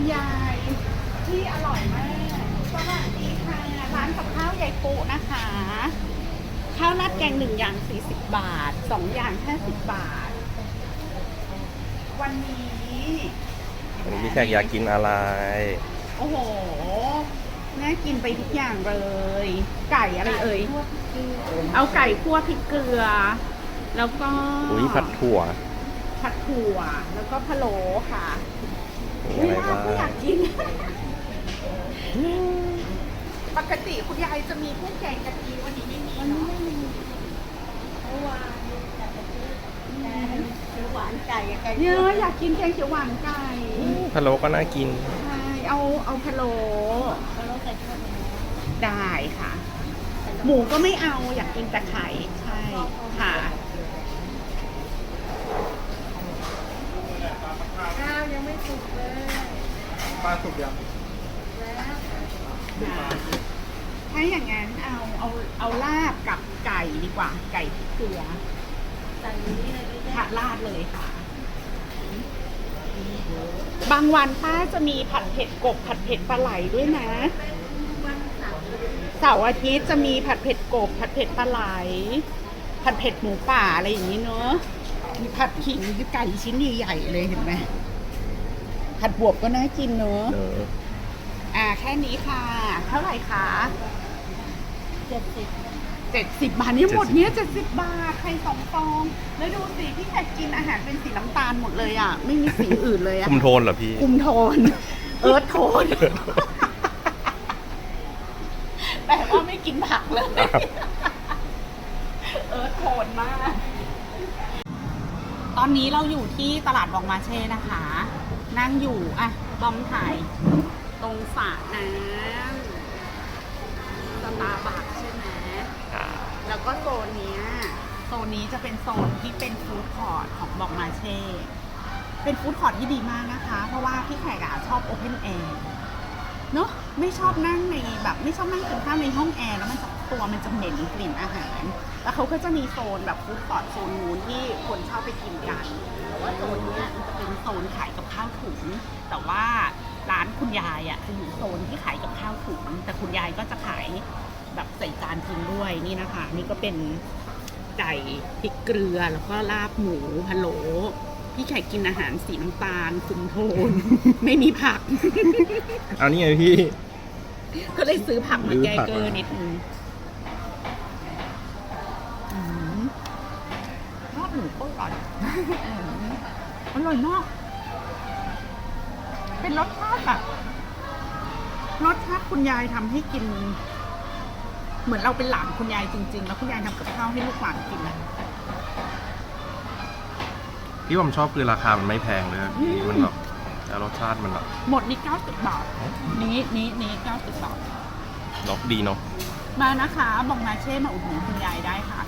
คุณยายที่อร่อยมาก สวัสดีค่ะ ร้านกับข้าวยายปุนะคะ ข้าวราดแกงหนึ่งอย่าง40บาทสองอย่าง50บาท วันนี้วันนี้พี่แขกอยากกินอะไร โอ้โหน่ากินไปทุกอย่างเลย ไก่อะไรเอ่ย เอาไก่คั่วพริกเกลือ แล้วก็ อุ้ยผัดถั่วผัดถั่ว แล้วก็พะโล้ค่ะมี อะไรไม่ว่าบ้างก็อยากกิน ปกติคุณยายจะมีพวกแกงกะทิวันนี้ไม่มีเนาะเมื่อวานอยากจะซื้อแกงเขียวหวานไก่กับไก่เยอะอยากกินแกงเขียวหวานไก่พะโล้ก็น่ากินใช่เอาเอาพะโล้เขาเราใส่ถั่วเนื้อได้ค่ะ หมูก็ไม่เอาอยากกินแต่ไข่ใช่ค่ะ ข้าวยังไม่ สุกเลยปลาสุกยังแล้วถ้าอย่างนั้นเอาเอาเอาลาบกับไก่ดีกว่า ไก่พริกเกลือใส่นี้เลยด้วยผัดลาดเลยค่ะ บางวันป้าจะมีผัดเผ็ดกบผัดเผ็ดปลาไหลด้วยนะ วันเสาร์เสาร์อาทิตย์จะมีผัดเผ็ดกบ ผัดเผ็ดปลาไหล ผัดเผ็ดหมูป่าอะไรอย่างนี้เนอะมีผัดขิงไก่ชิ้นใหญ่ๆเลยเห็นไหม ผัดบวบก็น่ากินเนอะเอออ่าแค่นี้ค่ะ เท่าไหร่คะเจ็ดสิบเจ็ดสิบบาทนี่หมดเนี้ยเจ็ดสิบบาทไข่สองฟอง แล้วดูสิพี่แขกกินอาหารเป็นสีน้ำตาลหมดเลยอะ ไม่มีสีอื่นเลยอะคุมโทนเหรอพี่ คุมโทน เอิร์ธโทน แต่ว่าไม่กินผักเลย เอิร์ธโทนมาก ตอนนี้เราอยู่ที่ตลาดบองมาเช่นะคะ นั่งอยู่อะบอมถ่ายตรงสระน้ำสตาร์บัคใช่ไหมแล้วก็โซนเนี้ยโซนนี้จะเป็นโซนที่เป็นฟู้ดคอร์ทของบอกมาเช่ เป็นฟู้ดคอร์ทที่ดีมากนะคะ เพราะว่าพี่แขกอะชอบโอเพนแอร์เนอะไม่ชอบนั่งในแบบ ไม่ชอบนั่งกินข้าวในห้องแอร์แล้วมันจะตัวมันจะเหม็นกลิ่นอาหาร แล้วเขาก็จะมีโซนแบบฟู้ดคอร์ทโซนนู้นที่คนชอบไปกินกันแต่ว่าโซนนี้ ซนขายกับข้าวถุง แต่ว่าร้านคุณยายอะจะอยู่โซนที่ขายกับข้าวถุง แต่คุณยายก็จะขายแบบใส่จานทิ้งด้วยนี่นะคะ นี่ก็เป็นไก่พริกเกลือแล้วก็ลาบหมูพะโล้พี่ไข่กินอาหารสีน้ำตาลคุมโทน ไม่มีผัก เอานี่ไงพี่ ก็เลยซื้อผักมาซื้อแก้ผักเกลือมานิดนึงอืมลาบหมูก็อร่อยอืมอร่อยมาก เป็นรสชาติแบบรสชาติคุณยายทำให้กิน เหมือนเราเป็นหลานคุณยายจริง ๆ แล้วคุณยายทำกับข้าวให้ลูกหลานกินอะที่ผมชอบคือราคามันไม่แพงเลยอะพี่มันแบบแล้วรสชาติมันแบบหมดนี่90บาทนี้นี้นี้90บาทเนกดีเนาะมานะคะบอกมาเช่มาอุดหนุนคุณยายได้ค่ะ